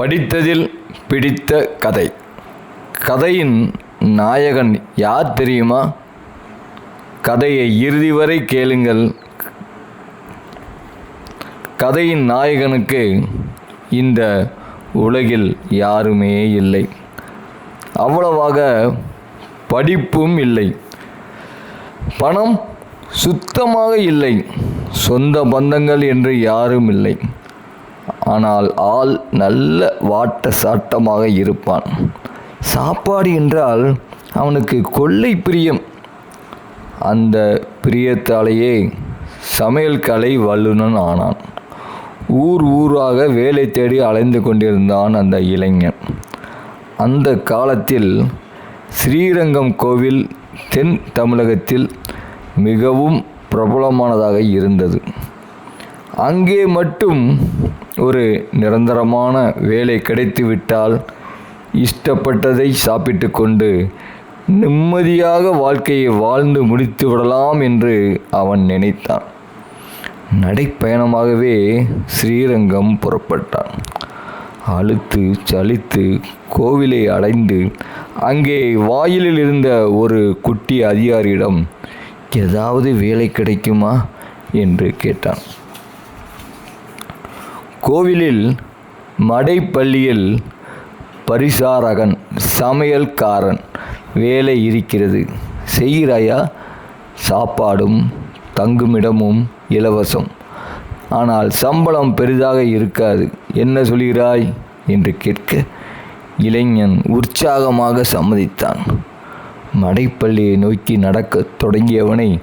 படித்ததில் பிடித்த கதை. கதையின் நாயகன் யார் தெரியுமா? கதையை இறுதி வரை கேளுங்கள். கதையின் நாயகனுக்கு இந்த உலகில் யாருமே இல்லை. அவ்வளவாக படிப்பும் இல்லை. பணம் சுத்தமாக இல்லை. சொந்த பந்தங்கள் என்று யாரும் இல்லை. ஆனால் ஆள் நல்ல வாட்ட சாட்டமாக இருப்பான். சாப்பாடு என்றால் அவனுக்கு கொள்ளை பிரியம். அந்த பிரியத்தாலேயே சமையல் கலை வல்லுநன் ஆனான். ஊர் ஊராக வேலை தேடி அலைந்து கொண்டிருந்தான் அந்த இளைஞன். அந்த காலத்தில் ஸ்ரீரங்கம் கோவில் தென் தமிழகத்தில் மிகவும் பிரபலமானதாக இருந்தது. அங்கே மட்டும் ஒரு நிரந்தரமான வேலை கிடைத்துவிட்டால் இஷ்டப்பட்டதை சாப்பிட்டு கொண்டு நிம்மதியாக வாழ்க்கையை வாழ்ந்து முடித்து விடலாம் என்று அவன் நினைத்தான். நடைப்பயணமாகவே ஸ்ரீரங்கம் புறப்பட்டான். அழுத்து சலித்து கோவிலை அடைந்து அங்கே வாயிலில் இருந்த ஒரு குட்டி அதிகாரியிடம் ஏதாவது வேலை கிடைக்குமா? என்று கேட்டான். கோவிலில் மடைப்பள்ளியில் பரிசாரகன் சமையல்காரன் வேலை இருக்கிறது. செய்கிறாயா? சாப்பாடும் தங்குமிடமும் இலவசம். ஆனால் சம்பளம் பெரிதாக இருக்காது. என்ன சொல்கிறாய்? என்று கேட்க இளைஞன் உற்சாகமாக சம்மதித்தான். மடைப்பள்ளியை நோக்கி நடக்கத் தொடங்கியவனை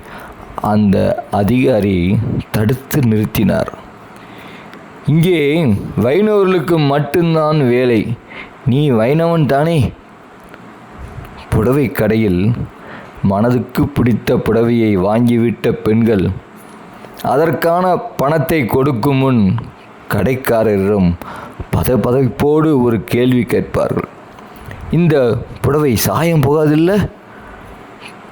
அந்த அதிகாரி தடுத்து நிறுத்தினார். இங்கே வைணவர்களுக்கு மட்டும்தான் வேலை. நீ வைணவன் தானே? புடவை கடையில் மனதுக்கு பிடித்த புடவையை வாங்கிவிட்ட பெண்கள் அதற்கான பணத்தை கொடுக்கும் முன் கடைக்காரரிடம் பதபதைப்போடு ஒரு கேள்வி கேட்பார்கள். இந்த புடவை சாயம் போகாதில்ல?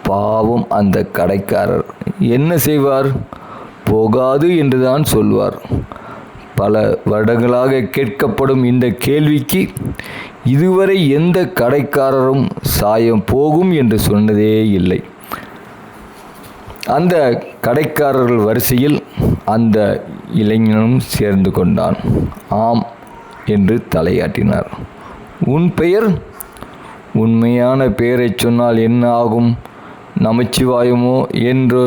பாவம் அந்த கடைக்காரர். என்ன செய்வார்? போகாது என்றுதான் சொல்வார். பல வருடங்களாக கேட்கப்படும் இந்த கேள்விக்கு இதுவரை எந்த கடைக்காரரும் சாயம் போகும் என்று சொன்னதே இல்லை. அந்த கடைக்காரர்கள் வரிசையில் அந்த இளைஞனும் சேர்ந்து கொண்டான். ஆம் என்று தலையாட்டினார். உன் பெயர்? உண்மையான பெயரைச் சொன்னால் என்ன ஆகும்? நமச்சிவாயமோ என்றோ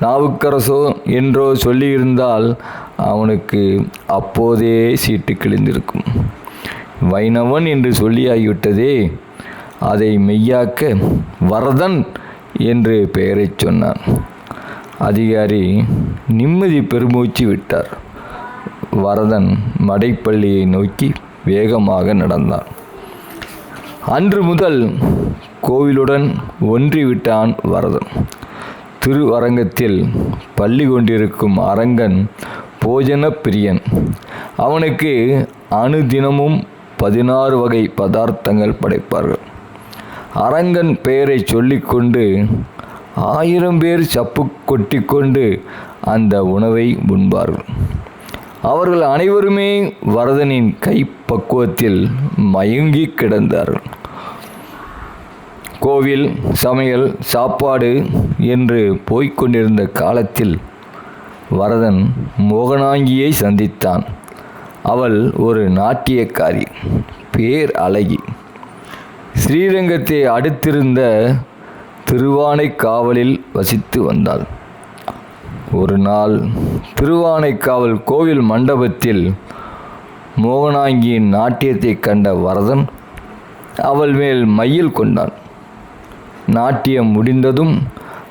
நாவுக்கரசோ என்றோ சொல்லியிருந்தால் அவனுக்கு அப்போதே சீட்டு கிழிந்திருக்கும். வைணவன் என்று சொல்லியாகிவிட்டதே அதை மெய்யாக்க வரதன் என்று பெயரைச் சொன்னான். அதிகாரி நிம்மதி பெருமூச்சு விட்டார். வரதன் மடைப்பள்ளியை நோக்கி வேகமாக நடந்தான். அன்று முதல் கோவிலுடன் ஒன்றிவிட்டான் வரதன். திருவரங்கத்தில் பள்ளி கொண்டிருக்கும் அரங்கன் போஜன பிரியன் அவனுக்கு அணுதினமும் பதினாறு வகை பதார்த்தங்கள் படைப்பார்கள். அரங்கன் பெயரை சொல்லிக்கொண்டு ஆயிரம் பேர் சப்பு கொட்டிக்கொண்டு அந்த உணவை உண்பார்கள். அவர்கள் அனைவருமே வரதனின் கைப்பக்குவத்தில் மயங்கி கிடந்தார்கள். கோவில் சமையல் சாப்பாடு என்று போய்க்கொண்டிருந்த காலத்தில் வரதன் மோகனாங்கியை சந்தித்தான். அவள் ஒரு நாட்டியக்காரி பேர் அழகி. ஸ்ரீரங்கத்தை அடுத்திருந்த திருவானைக்காவலில் வசித்து வந்தாள். ஒரு நாள் திருவானைக்காவல் கோவில் மண்டபத்தில் மோகனாங்கியின் நாட்டியத்தை கண்ட வரதன் அவள் மேல் மையில் கொண்டான். நாட்டியம் முடிந்ததும்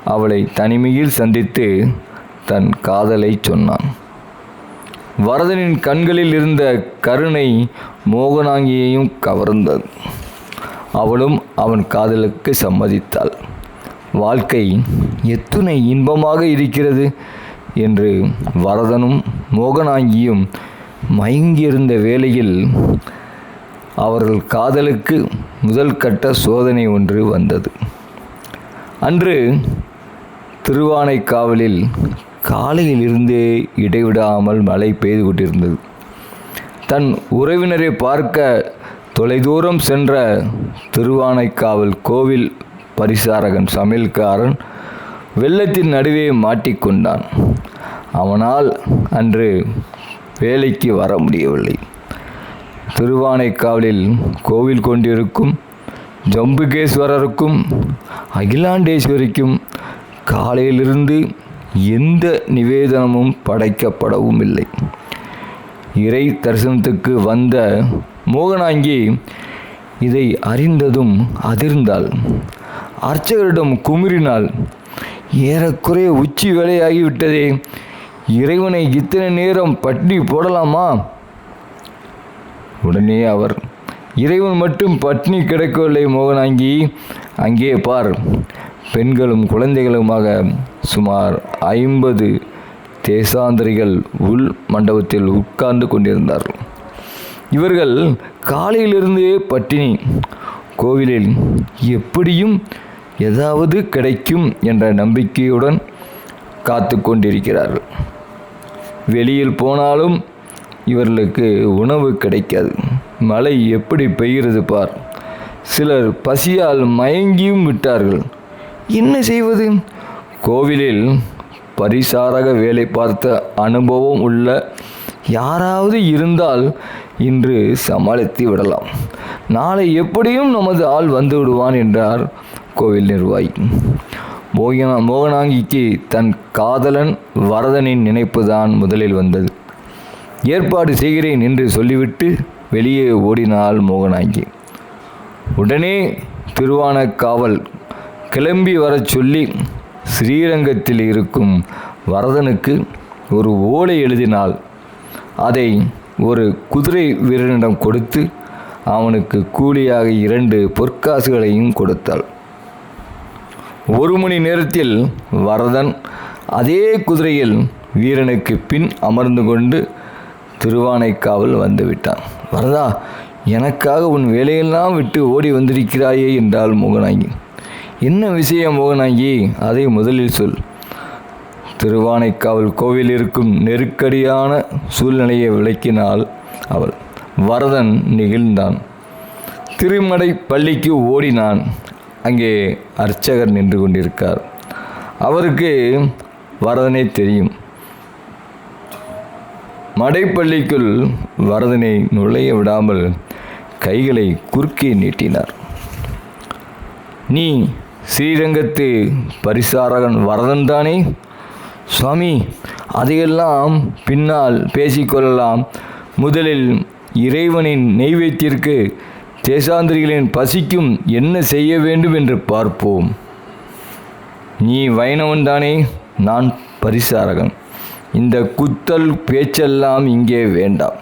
அவளை தனிமையில் சந்தித்து தன் காதலை சொன்னான். வரதனின் கண்களில் இருந்த கருணை மோகனாங்கியையும் கவர்ந்தது. அவளும் அவன் காதலுக்கு சம்மதித்தாள். வாழ்க்கை எத்துணை இன்பமாக இருக்கிறது என்று வரதனும் மோகனாங்கியும் மயங்கியிருந்த வேளையில் அவர்கள் காதலுக்கு முதல் கட்ட சோதனை ஒன்று வந்தது. அன்று திருவானைக்காவலில் காலையிலிருந்தே இடைவிடாமல் மழை பெய்து கொண்டிருந்தது. தன் உறவினரை பார்க்க தொலைதூரம் சென்ற திருவானைக்காவல் கோவில் பரிசாரகன் சமையல்காரன் வெள்ளத்தின் நடுவே மாட்டிக்கொண்டான் அவனால் அன்று வேலைக்கு வர முடியவில்லை. திருவானைக்காவலில் கோவில் கொண்டிருக்கும் ஜம்புகேஸ்வரருக்கும் அகிலாண்டேஸ்வரிக்கும் காலையிலிருந்து எந்த நிவேதனமும் படைக்கப்படவும் இல்லை இறை தரிசனத்துக்கு வந்த மோகனாங்கி இதை அறிந்ததும் அதிர்ந்தாள். அர்ச்சகரிடம் குமிறினாள் ஏறக்குறைய உச்சி வேலையாகிவிட்டதே இறைவனை இத்தனை நேரம் பட்டி போடலாமா? உடனே அவர் இறைவன் மட்டும் பட்னி கிடக்கவில்லை மோகனாங்கி. அங்கே பார். பெண்களும் குழந்தைகளுமாக சுமார் ஐம்பது தேசாந்திரிகள் உள் மண்டபத்தில் உட்கார்ந்து கொண்டிருந்தார்கள். இவர்கள் காலையிலிருந்தே பட்டினி கோவிலில் எப்படியும் ஏதாவது கிடைக்கும் என்ற நம்பிக்கையுடன் காத்து கொண்டிருக்கிறார்கள். வெளியில் போனாலும் இவர்களுக்கு உணவு கிடைக்காது. மழை எப்படி பெய்கிறது பார். சிலர் பசியால் மயங்கியும் விட்டார்கள். என்ன செய்வது? கோவிலில் பரிசாரக வேலை பார்த்த அனுபவம் உள்ள யாராவது இருந்தால் இன்று சமாளித்து விடலாம். நாளை எப்படியும் நமது ஆள் வந்து விடுவான் என்றார் கோவில் நிர்வாகி. மோகனா மோகனாங்கிக்கு தன் காதலன் வரதனின் நினைப்புதான் முதலில் வந்தது. ஏற்பாடு செய்கிறேன் என்று சொல்லிவிட்டு வெளியே ஓடினாள் மோகனாங்கி. உடனே திருவானக்காவல் கிளம்பி வரச் சொல்லி ஸ்ரீரங்கத்தில் இருக்கும் வரதனுக்கு ஒரு ஓலை எழுதினால் அதை ஒரு குதிரை வீரனிடம் கொடுத்து அவனுக்கு கூலியாக இரண்டு பொற்காசுகளையும் கொடுத்தாள். ஒரு மணி நேரத்தில் வரதன் அதே குதிரையில் வீரனுக்கு பின் அமர்ந்து கொண்டு திருவானைக்காவல் வந்துவிட்டான் வரதா எனக்காக உன் வேலையெல்லாம் விட்டு ஓடி வந்திருக்கிறாயே என்றாள் மோகனாங்கி என்ன விஷயம் மோகனாங்கி அதை முதலில் சொல். திருவானைக்காவல் கோவில் இருக்கும் நெருக்கடியான சூழ்நிலையை விளக்கினாள் அவள். வரதன் நெகிழ்ந்தான். திருமடை பள்ளிக்கு ஓடினான். அங்கே அர்ச்சகர் நின்று கொண்டிருக்கார். அவருக்கு வரதனை தெரியும். மடைப்பள்ளிக்குள் வரதனை நுழைய விடாமல் கைகளை குறுக்கே நீட்டினார். நீ ஸ்ரீரங்கத்து பரிசாரகன் வரதன் தானே? சுவாமி அதையெல்லாம் பின்னால் பேசிக்கொள்ளலாம். முதலில் இறைவனின் நெய்வேத்திற்கு தேசாந்திரிகளின் பசிக்கும் என்ன செய்ய வேண்டும் என்று பார்ப்போம். நீ வைணவன் தானே? நான் பரிசாரகன். இந்த குத்தல் பேச்செல்லாம் இங்கே வேண்டாம்.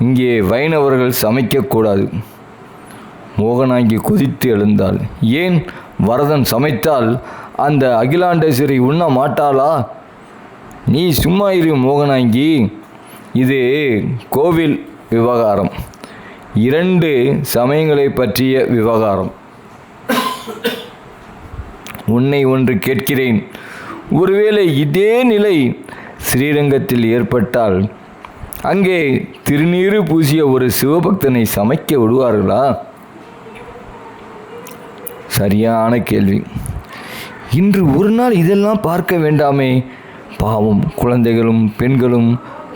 இங்கே வைணவர்கள் சமைக்கக்கூடாது. மோகனாங்கி குதித்து எழுந்தாள். ஏன்? வரதன் சமைத்தால் அந்த அகிலாண்டேஸ்வரி உண்ண மாட்டாளா? நீ சும்மா இரு மோகனாங்கி. இது கோவில் விவகாரம். இரண்டு சமயங்களை பற்றிய விவகாரம். உன்னை ஒன்று கேட்கிறேன். ஒருவேளை இதே நிலை ஸ்ரீரங்கத்தில் ஏற்பட்டால் அங்கே திருநீறு பூசிய ஒரு சிவபக்தனை சமைக்க விடுவார்களா? சரியான கேள்வி. இன்று ஒரு நாள் இதெல்லாம் பார்க்க வேண்டாமே. பாவம் குழந்தைகளும் பெண்களும்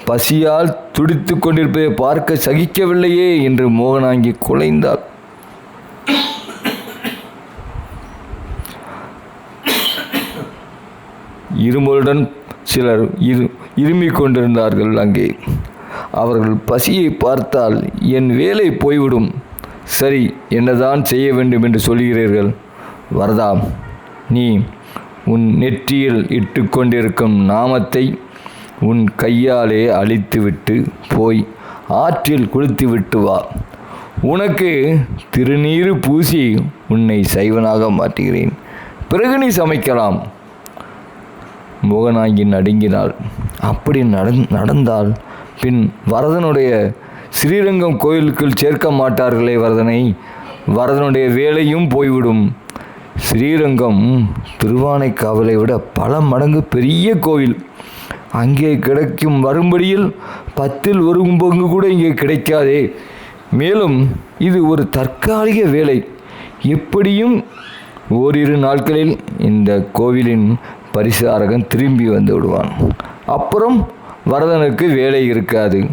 பசியால் துடித்து கொண்டிருப்பதை பார்க்க சகிக்கவில்லையே என்று மோகனாங்கி குலைந்தாள். இருமலுடன் சிலர் இரு இருமிக் கொண்டிருந்தார்கள் அங்கே. அவர்கள் பசியை பார்த்தால் என் வேலை போய்விடும். சரி என்னதான் செய்ய வேண்டும் என்று சொல்கிறீர்கள்? வரதா நீ உன் நெற்றியில் இட்டுக்கொண்டிருக்கும் நாமத்தை உன் கையாலே அழித்துவிட்டு போய் ஆற்றில் குளித்துவிட்டு வா. உனக்கு திருநீறு பூசி உன்னை சைவனாக மாற்றுகிறேன். பிறகு நீ சமைக்கலாம். மோகனாங்கி நடுங்கினாள். அப்படி நடந் நடந்தால் பின் வரதனுடைய ஸ்ரீரங்கம் கோயிலுக்குள் சேர்க்க மாட்டார்களே வரதனை. வரதனுடைய வேலையும் போய்விடும். ஸ்ரீரங்கம் திருவானைக்காவலை விட பல மடங்கு பெரிய கோவில் அங்கே கிடைக்கும் வரும்படியில் பத்தில் ஒரு பங்கு கூட இங்கே கிடைக்காதே. மேலும் இது ஒரு தற்காலிக வேலை. எப்படியும் ஓரிரு நாட்களில் இந்த கோவிலின் பரிசாரகன் திரும்பி வந்து விடுவான். அப்புறம் வரதனுக்கு வேலை இருக்காது.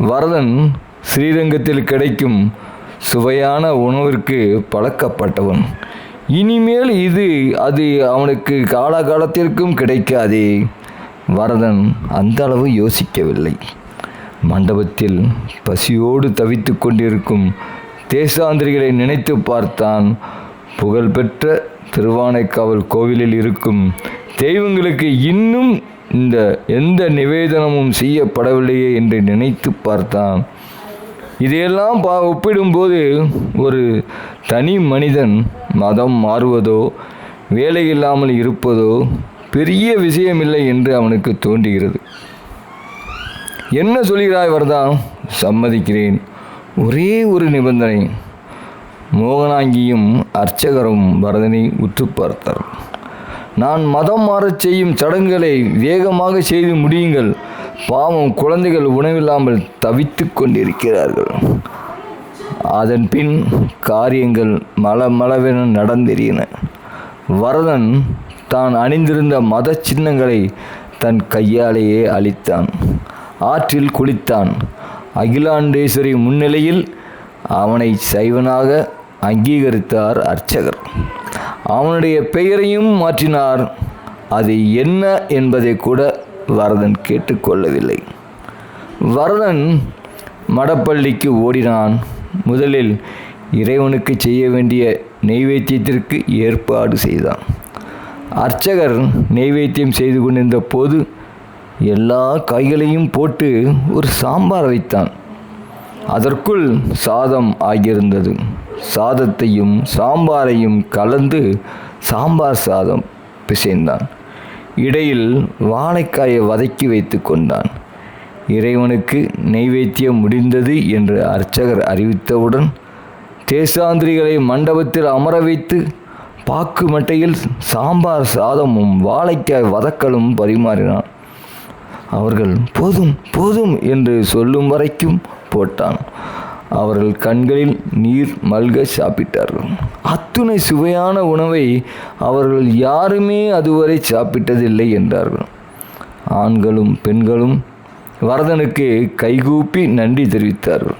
வரதன் ஸ்ரீரங்கத்தில் கிடைக்கும் சுவையான உணவிற்கு பழக்கப்பட்டவன். இனிமேல் இது அது அவனுக்கு காலாகாலத்திற்கும் கிடைக்காதே. வரதன் அந்த அளவு யோசிக்கவில்லை. மண்டபத்தில் பசியோடு தவித்து கொண்டிருக்கும் தேசாந்திரிகளை நினைத்து பார்த்தான். புகழ்பெற்ற திருவானைக்காவல் கோவிலில் இருக்கும் தெய்வங்களுக்கு இன்னும் இந்த எந்த நிவேதனமும் செய்யப்படவில்லையே என்று நினைத்து பார்த்தான். இதையெல்லாம் பா ஒப்பிடும்போது ஒரு தனி மனிதன் மதம் மாறுவதோ வேலை இல்லாமல் இருப்பதோ பெரிய விஷயமில்லை என்று அவனுக்கு தோன்றுகிறது. என்ன சொல்கிறாய் வரதா? சம்மதிக்கிறேன். ஒரே ஒரு நிபந்தனை. மோகனாங்கியும் அர்ச்சகரும் வரதனை உற்று பார்த்தார். நான் மதம் மாறச் செய்யும் சடங்குகளை வேகமாக செய்து முடியுங்கள். பாவம் குழந்தைகள் உணவில்லாமல் தவித்து கொண்டிருக்கிறார்கள். அதன் பின் காரியங்கள் மல மளவென நடந்தேறின வரதன் தான் அணிந்திருந்த மத சின்னங்களை தன் கையாலேயே அழித்தான். ஆற்றில் குளித்தான். அகிலாண்டேஸ்வரி முன்னிலையில் அவனை சைவனாக அங்கீகரித்தார் அர்ச்சகர். அவனுடைய பெயரையும் மாற்றினார். அது என்ன என்பதை கூட வரதன் கேட்டுக்கொள்ளவில்லை. வரதன் மடப்பள்ளிக்கு ஓடினான். முதலில் இறைவனுக்கு செய்ய வேண்டிய நெய்வேத்தியத்திற்கு ஏற்பாடு செய்தான். அர்ச்சகர் நெய்வேத்தியம் செய்து கொண்டிருந்த போது எல்லா காய்களையும் போட்டு ஒரு சாம்பார் வைத்தான். அதற்குள் சாதம் ஆகியிருந்தது. சாதத்தையும் சாம்பாரையும் கலந்து சாம்பார் சாதம் பிசைந்தான். இடையில் வாழைக்காயை வதக்கி வைத்து கொண்டான். இறைவனுக்கு நெய்வேத்தியம் முடிந்தது என்று அர்ச்சகர் அறிவித்தவுடன் தேசாந்திரிகளை மண்டபத்தில் அமர வைத்து பாக்கு மட்டையில் சாம்பார் சாதமும் வாழைக்காய் வதக்கலும் பரிமாறினான். அவர்கள் போதும் போதும் என்று சொல்லும் வரைக்கும் போட்டான். அவர்கள் கண்களில் நீர் மல்க சாப்பிட்டார்கள் அத்துணை சுவையான உணவை அவர்கள் யாருமே அதுவரை சாப்பிட்டதில்லை என்றார்கள் ஆண்களும் பெண்களும் வரதனுக்கு கைகூப்பி நன்றி தெரிவித்தார்கள்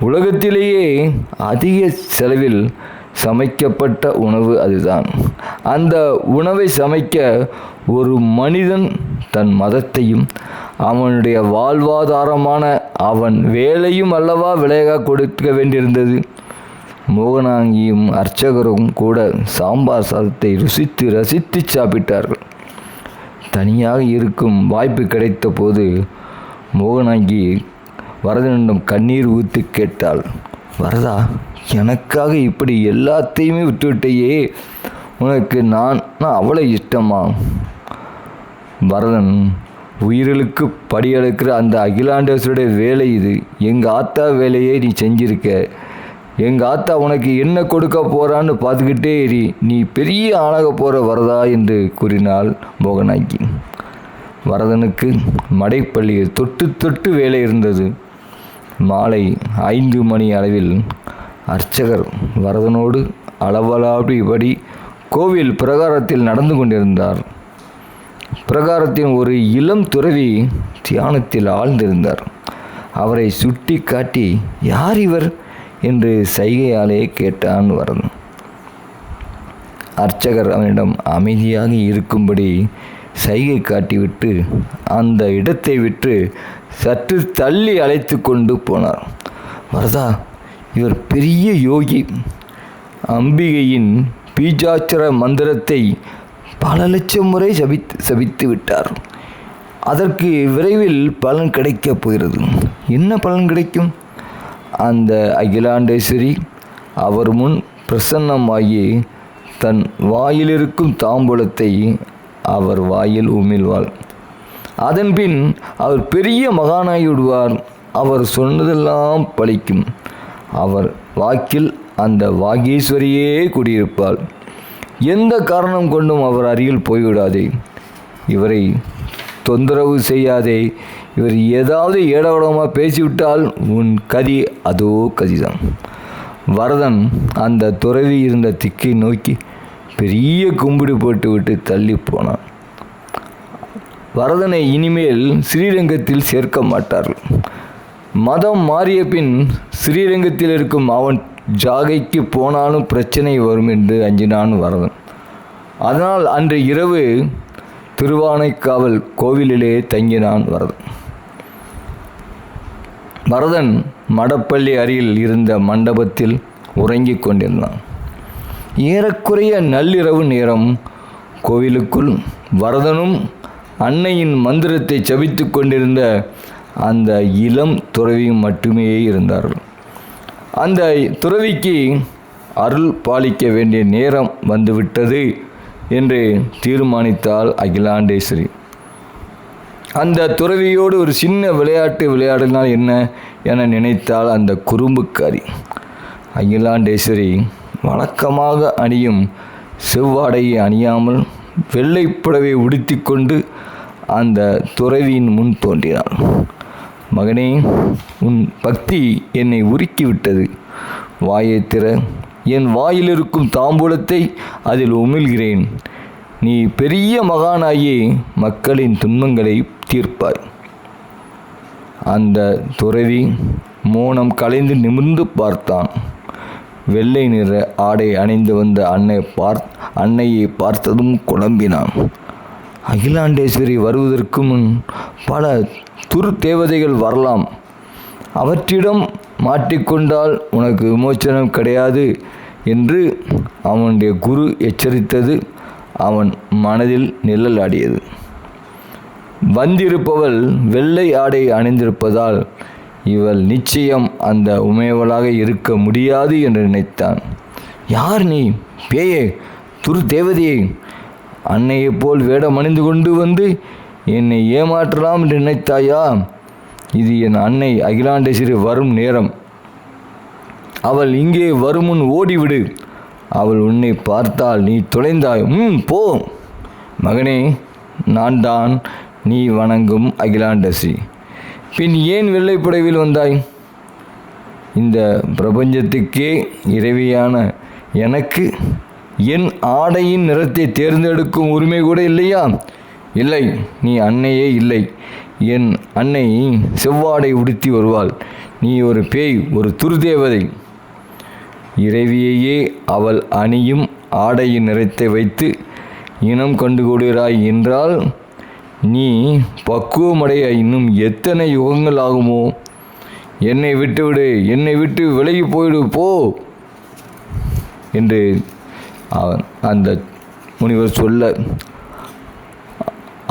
உலகத்திலேயே அதிக செலவில் சமைக்கப்பட்ட உணவு அதுதான். அந்த உணவை சமைக்க ஒரு மனிதன் தன் மதத்தையும் அவனுடைய வாழ்வாதாரமான அவன் வேலையும் அல்லவா விலையாக கொடுக்க வேண்டியிருந்தது. மோகனாங்கியும் அர்ச்சகரும் கூட சாம்பார் சாதத்தை ருசித்து ரசித்து சாப்பிட்டார்கள். தனியாக இருக்கும் வாய்ப்பு கிடைத்த போது மோகனாங்கி வரதனிடம் கண்ணீர் ஊற்றி கேட்டாள் வரதா எனக்காக இப்படி எல்லாத்தையுமே விட்டுவிட்டையே உனக்கு நான் நான் அவ்வளோ இஷ்டமா? வரதன் உயிர்களுக்கு படியெடுக்கிற அந்த அகிலாண்டேஸ்வருடைய வேலை இது. எங்கள் ஆத்தா வேலையை நீ செஞ்சிருக்க. எங்கள் ஆத்தா உனக்கு என்ன கொடுக்க போகிறான்னு பார்த்துக்கிட்டே இரு. நீ பெரிய ஆளாக போகிற வரதா என்று கூறினாள் மோகனாக்கி வரதனுக்கு மடைப்பள்ளியில் தொட்டு தொட்டு வேலை இருந்தது. மாலை ஐந்து மணி அளவில் அர்ச்சகர் வரதனோடு அளவலாடிபடி கோவில் பிரகாரத்தில் நடந்து கொண்டிருந்தார். பிரகாரத்தின் ஒரு இளம் துறவி தியானத்தில் ஆழ்ந்திருந்தார். அவரை சுட்டி காட்டி யார் இவர்? என்று சைகையாலே கேட்டான் வரன் அர்ச்சகர் அவனிடம் அமைதியாக இருக்கும்படி சைகை காட்டிவிட்டு அந்த இடத்தை விட்டு சற்று தள்ளி அழைத்து கொண்டு போனார். வரதா இவர் பெரிய யோகி. அம்பிகையின் பீஜாச்சர மந்திரத்தை பல லட்சம் முறை சபித்து சபித்து விட்டார். அதற்கு விரைவில் பலன் கிடைக்கப் போகிறது. என்ன பலன் கிடைக்கும்? அந்த அகிலாண்டேஸ்வரி அவர் முன் பிரசன்னமாகி தன் வாயிலிருக்கும் தாம்பூலத்தை அவர் வாயில் உமிழ்வாள். அதன்பின் அவர் பெரிய மகானாகி விடுவார் அவர் சொன்னதெல்லாம் பழிக்கும். அவர் வாக்கில் அந்த வாகீஸ்வரியே குடியிருப்பாள். எந்த காரணம் கொண்டும் அவர் அருகில் போய்விடாதே. இவரை தொந்தரவு செய்யாதே. இவர் ஏதாவது ஏடவடமாக பேசிவிட்டால் உன் கதி அதோ கதிதான். வரதன் அந்த துறவி இருந்த திக்கை நோக்கி பெரிய கும்பிடு போட்டு விட்டு தள்ளி போனான். வரதனை இனிமேல் ஸ்ரீரங்கத்தில் சேர்க்க மாட்டார்கள். மதம் மாறிய பின் ஸ்ரீரங்கத்தில் இருக்கும் அவன் ஜாகைக்கு போனாலும் பிரச்சனை வரும் என்று அஞ்சினான் வரதன் அதனால் அன்று இரவு திருவானைக்காவல் கோவிலிலே தங்கினான் வரதன். வரதன் மடப்பள்ளி அருகில் இருந்த மண்டபத்தில் உறங்கிக் கொண்டிருந்தான். ஏறக்குறைய நள்ளிரவு நேரம் கோவிலுக்குள் வரதனும் அன்னையின் மந்திரத்தை சபித்து கொண்டிருந்த அந்த இளம் துறவியும் மட்டுமே இருந்தார்கள். அந்த துறவிக்கு அருள் பாலிக்க வேண்டிய நேரம் வந்துவிட்டது என்று தீர்மானித்தாள் அகிலாண்டேஸ்வரி. அந்த துறவியோடு ஒரு சின்ன விளையாட்டு விளையாடினால் என்ன என நினைத்தால் அந்த குறும்புக்காரி. அகிலாண்டேஸ்வரி வழக்கமாக அணியும் செவ்வாடையை அணியாமல் வெள்ளைப்புடவை உடுத்திக்கொண்டு அந்த துறவியின் முன் தோன்றினாள். மகனே உன் பக்தி என்னை உருக்கிவிட்டது. வாயை திற என் வாயில் இருக்கும் தாம்பூலத்தை அதில் உமிழ்கிறேன். நீ பெரிய மகானாகி மக்களின் துன்பங்களை தீர்ப்பாய். அந்த துறவி மோனம் கலைந்து நிமிர்ந்து பார்த்தான். வெள்ளை நிற ஆடை அணிந்து வந்த அன்னை பார் அன்னையை பார்த்ததும் குழம்பினான். அகிலாண்டேஸ்வரி வருவதற்கு முன் பல துரு தேவதைகள் வரலாம். அவற்றிடம் மாட்டிக்கொண்டால் உனக்கு விமோச்சனம் கிடையாது என்று அவனுடைய குரு எச்சரித்தது. அவன் மனதில் நிழல் ஆடியது வந்திருப்பவள் வெள்ளை ஆடை அணிந்திருப்பதால் இவள் நிச்சயம் அந்த உமையவளாக இருக்க முடியாது என்று நினைத்தான். யார் நீ? பேயே துரு தேவதையை அன்னையைப் போல் வேடம் அணிந்து கொண்டு வந்து என்னை ஏமாற்றலாம் என்று நினைத்தாயா? இது என் அன்னை அகிலாண்டேஸ்வரி வரும் நேரம். அவள் இங்கே வருமுன் ஓடிவிடு. அவள் உன்னை பார்த்தால் நீ தொலைந்தாய். ம் போ. மகனே நான் தான் நீ வணங்கும் அகிலாண்டசி. பின் ஏன் வெள்ளைப்புடவில் வந்தாய்? இந்த பிரபஞ்சத்துக்கே இறைவியான எனக்கு என் ஆடையின் நிறத்தை தேர்ந்தெடுக்கும் உரிமை கூட இல்லையா? இல்லை நீ அன்னையே இல்லை. என் அன்னை செவ்வாடை உடுத்தி வருவாள். நீ ஒரு பேய் ஒரு துர்தேவதை. இறைவியையே அவள் அணியும் ஆடையின் நிறத்தை வைத்து இனம் கண்டுகொடுகிறாய் என்றால் நீ பக்குவமடைய இன்னும் எத்தனை யுகங்கள் ஆகுமோ? என்னை விட்டுவிடு என்னை விட்டு விலகி போயிடு போ! என்று அந்த முனிவர் சொல்ல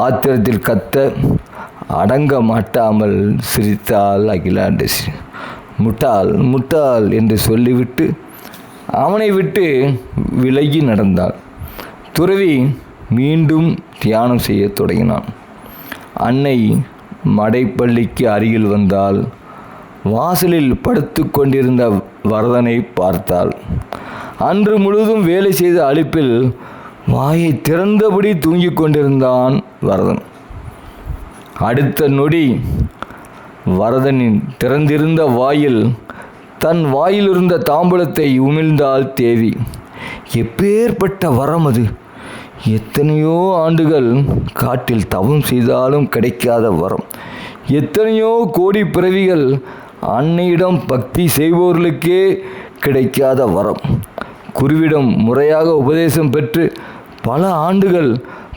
ஆத்திரத்தில் கத்த அடங்க மாட்டாமல் சிரித்தாள் அகிலாண்டசி முட்டாள் முட்டாள் என்று சொல்லிவிட்டு அவனை விட்டு விலகி நடந்தாள். துறவி மீண்டும் தியானம் செய்யத் தொடங்கினான். அன்னை மடைப்பள்ளிக்கு அருகில் வந்தால் வாசலில் படுத்து கொண்டிருந்த வரதனை பார்த்தாள். அன்று முழுதும் வேலை செய்த அழிப்பில் வாயை திறந்தபடி தூங்கிக் கொண்டிருந்தான் வரதன். அடுத்த நொடி வரதனின் திறந்திருந்த வாயில் தன் வாயிலிருந்த தாம்பூலத்தை உமிழ்ந்தாள் தேவி. எப்பேற்பட்ட வரம் அது? எத்தனையோ ஆண்டுகள் காட்டில் தவம் செய்தாலும் கிடைக்காத வரம். எத்தனையோ கோடி பிறவிகள் அன்னையிடம் பக்தி செய்பவர்களுக்கே கிடைக்காத வரம். குருவிடம் முறையாக உபதேசம் பெற்று பல ஆண்டுகள்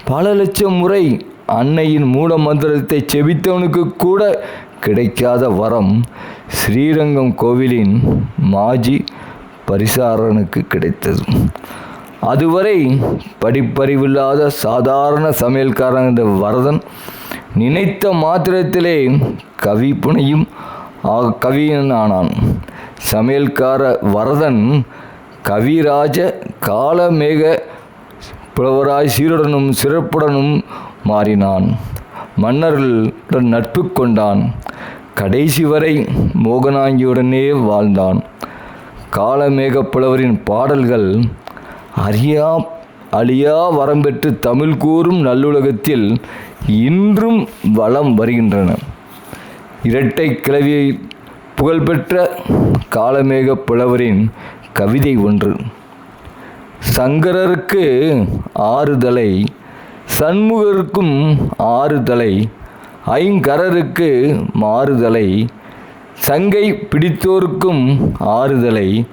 பல லட்சம் முறை அன்னையின் மூல மந்திரத்தை செபித்தவனுக்கு கூட கிடைக்காத வரம் ஸ்ரீரங்கம் கோவிலின் மாஜி பரிசாரனுக்கு கிடைத்தது. அதுவரை படிப்பறிவில்லாத சாதாரண சமையல்காரன் இந்த வரதன் நினைத்த மாத்திரத்திலே கவி புனையும் ஆ- கவியன் ஆனான் சமையல்கார வரதன் கவிராஜ காலமேக புலவராய் சீருடனும் சிறப்புடனும் மாறினான். மன்னர்களுடன் நட்பு கொண்டான். கடைசி வரை மோகனாங்கியுடனே வாழ்ந்தான். காலமேக புலவரின் பாடல்கள் அறியா அழியா வரம்பெற்று தமிழ் கூறும் நல்லுலகத்தில் இன்றும் வலம் வருகின்றன. இரட்டை கிளவியை புகழ்பெற்ற காலமேக புலவரின் கவிதை ஒன்று. சங்கரருக்கு ஆறுதலை சண்முகருக்கும் ஆறுதலை ஐங்கரருக்கு மாறுதலை சங்கை பிடித்தோருக்கும் ஆறுதலை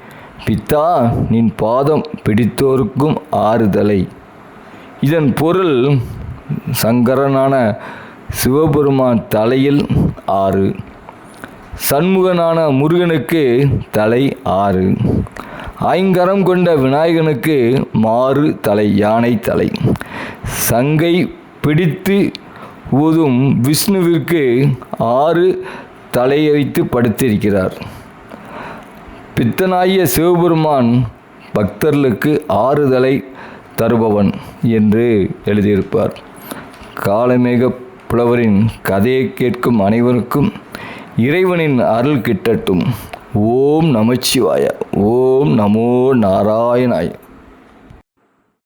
பித்தா நின் பாதம் பிடித்தோருக்கும் ஆறுதலை. இதன் பொருள் சங்கரனான சிவபெருமான் தலையில் ஆறு. சண்முகனான முருகனுக்கு தலை ஆறு. ஐங்கரம் கொண்ட விநாயகனுக்கு மாறு தலை யானை தலை. சங்கை பிடித்து ஊதும் விஷ்ணுவிற்கு ஆறு தலையை வைத்து படுத்திருக்கிறார். பித்தனாகிய சிவபெருமான் பக்தர்களுக்கு ஆறுதலை தருபவன் என்று எழுதியிருப்பார். காலமேக புலவரின் கதையை கேட்கும் அனைவருக்கும் இறைவனின் அருள் கிட்டட்டும். ஓம் நமச்சிவாய ஓம் நமோ நாராயணாய.